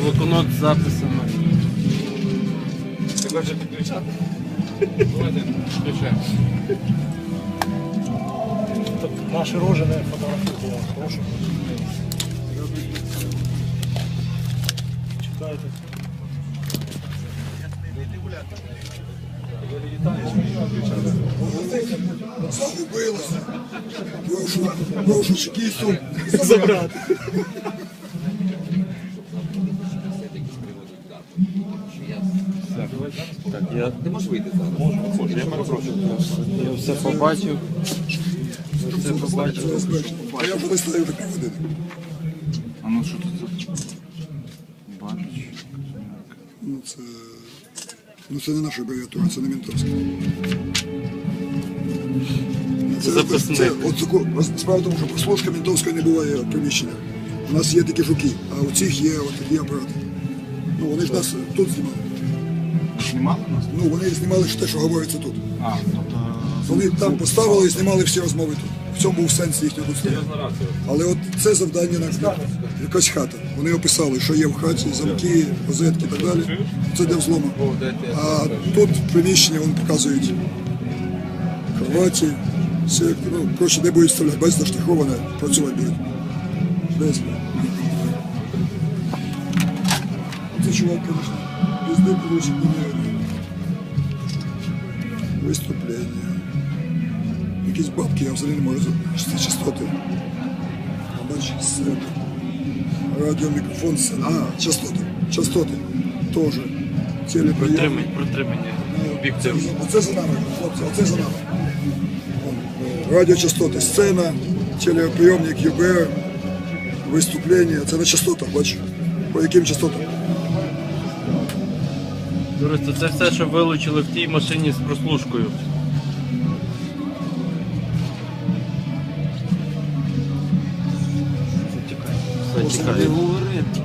блокнот з записами. Ти хочеш підключати? Включаємо. Наші рожі не фотографують, я прошу. Чекайте. Загубилася. Прошу, прошу чекісту. Забрати. Так, я, Ти можеш вийти зараз? Можеш, я перепрошую. я все побачив. Я все побачив. А я не стою такі. А ну що тут? Бачиш. Ну це. Ну це не наша абревіатура, це не ментовська. Це, Записник. це, от таку, справа в тому, що прослушка ментовської не буває приміщення. У нас є такі жуки, а у цих є от такі апарати. Ну вони ж нас тут знімали. Знімали нас? Ну вони знімали те, що говориться тут. А, тобто. Вони там поставили і знімали всі розмови тут. В цьому був сенс їхнього тут. Але от це завдання на якась хата. Вони описали, що є в хаті, замки, розетки і так далі. Це для взлому. А тут приміщення вони показують кроваті, все, ну, коротше, де будуть стріляти, без заштиховане, працювати будуть. Без. Це чувак, звісно, пізди, коротше, не Виступлення. Якісь бабки, я взагалі не можу за- Це частоти. Сцена. Радіо. А, частоти. Частоти. Тоже. Телеприємник. Протримання. Об'єктив. Оце за нами, хлопці, оце за нами. Е, Радіочастоти, сцена, телеприйомник ЮБР, виступлення. Це на частотах, бачиш? По яким частотам? Юрист, це все, що вилучили в тій машині з прослушкою. Все, тікай. говорити.